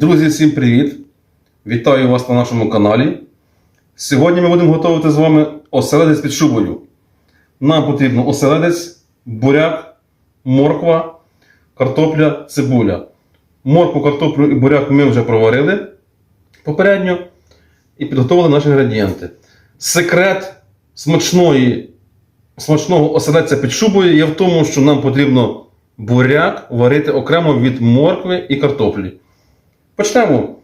Друзі, всім привіт! Вітаю вас на нашому каналі. Сьогодні ми будемо готувати з вами оселедець під шубою. Нам потрібно оселедець, буряк, морква, картопля, цибуля. Моркву, картоплю і буряк ми вже проварили попередньо і підготували наші інгредієнти. Секрет смачної, смачного оселедця під шубою є в тому, що нам потрібно буряк варити окремо від моркви і картоплі. Почнемо.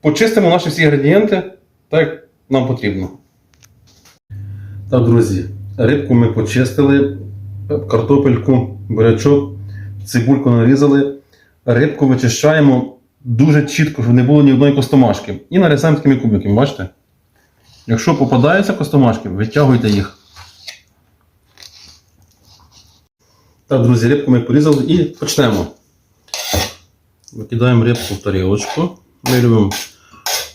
Почистимо наші всі інгредієнти так, як нам потрібно. Так, друзі, рибку ми почистили, картопельку, бурячок, цибульку нарізали. Рибку вичищаємо дуже чітко, щоб не було ні одної костомашки. І нарізаємо такими кубиками, бачите? Якщо попадаються костомашки, витягуйте їх. Так, друзі, рибку ми порізали і почнемо. Викидаємо рибку в тарілочку. Ми любимо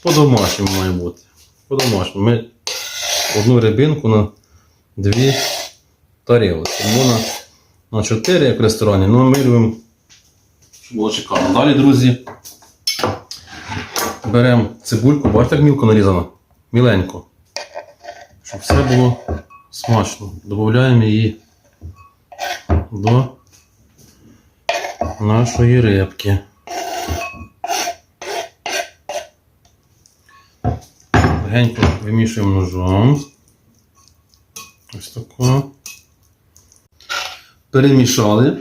по-домашньому має бути. По-домашньому. Ми одну рибинку на дві тарілочки. Можна на чотири, як в ресторані, але ми любимо, було шикарно. Далі, друзі, беремо цибульку, бачите, як мілко нарізано? Міленько. Щоб все було смачно. Додаємо її до нашої рибки. Легенько вимішуємо ножом. Ось тако. Перемішали.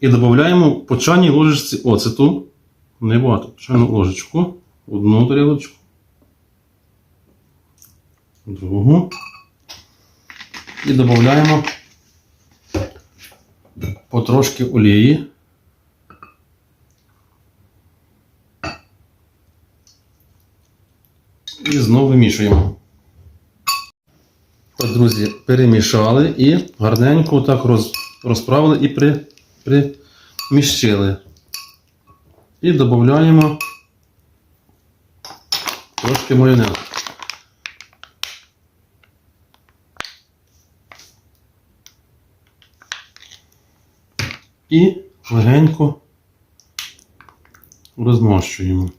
І додаємо по чайній ложечці оцету. Небагато, чайну ложечку. Одну тарілочку. Другу. І додаємо потрошки олії. І знову вимішуємо. Так, друзі, перемішали і гарненько так роз, розправили і при, приміщили. І додаємо трошки майонезу. І легенько розмащуємо.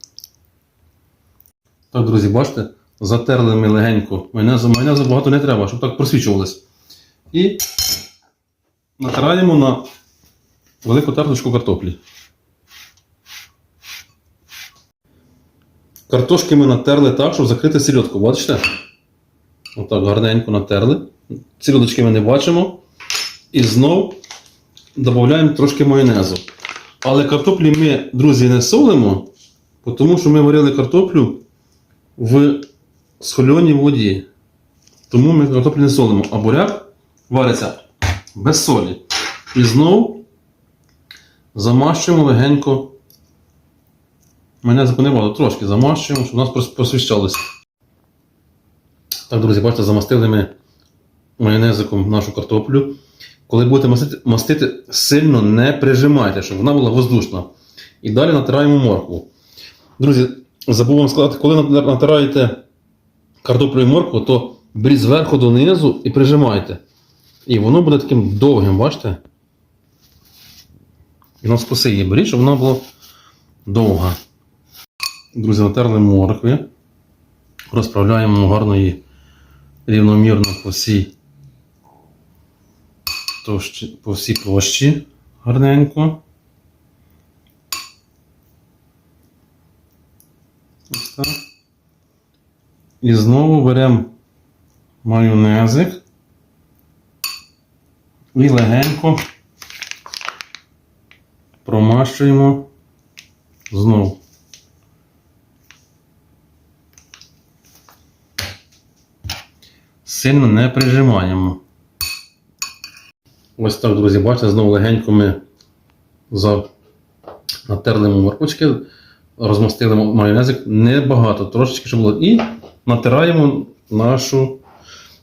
Так, друзі, бачите? Затерли ми легенько майонезу. Майонезу багато не треба, щоб так просвічувалось. І натираємо на велику терточку картоплі. Картошки ми натерли так, щоб закрити сільотку. Бачите? Отак гарненько натерли. Сільодочки ми не бачимо. І знов додаємо трошки майонезу. Але картоплі ми, друзі, не солимо, тому що ми варили картоплю в схольоній воді. Тому ми картоплю не солимо. А буряк вариться без солі. І знов замащуємо легенько. Мене зупинило трошки замащуємо, щоб у нас прос- просвіщалося. Так, друзі, бачите, замастили ми майонезиком нашу картоплю. Коли будете мастити, мастити, сильно не прижимайте, щоб вона була воздушна. І далі натираємо моркву. Друзі, забув вам сказати, коли натираєте картоплю і моркву, то беріть зверху донизу і прижимайте. І воно буде таким довгим, бачите? І на спаси її беріть, щоб вона була довга. Друзі, натерли моркви. Розправляємо гарно її рівномірно по всій, по всій площі гарненько. Ось так. І знову беремо майонезик і легенько промащуємо знову. Сильно не прижимаємо. Ось так, друзі, бачите, знову легенько ми за... натерли морквочки, розмастили майонезик небагато, трошечки, щоб було. І натираємо нашу,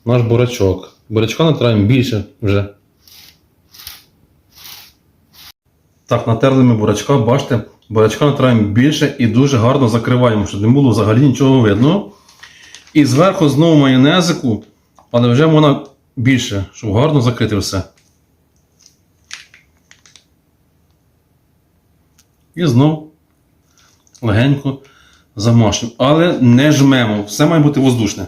наш бурячок. Бурячка натираємо більше вже. Так, натерли ми бурячка, бачите, бурячка натираємо більше і дуже гарно закриваємо, щоб не було взагалі нічого видно. І зверху знову майонезику, але вже вона більше, щоб гарно закрити все. І знов легенько замашуємо. Але не жмемо, все має бути воздушне.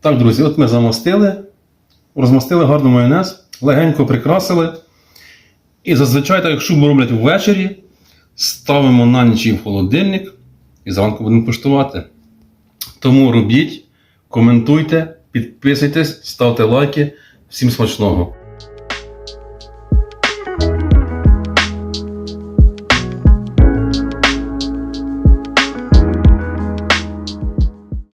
Так, друзі, от ми замостили, розмастили гарно майонез, легенько прикрасили. І зазвичай, так як шубу роблять ввечері, ставимо на ніч в холодильник і зранку будемо куштувати. Тому робіть, коментуйте, підписуйтесь, ставте лайки. Всім смачного!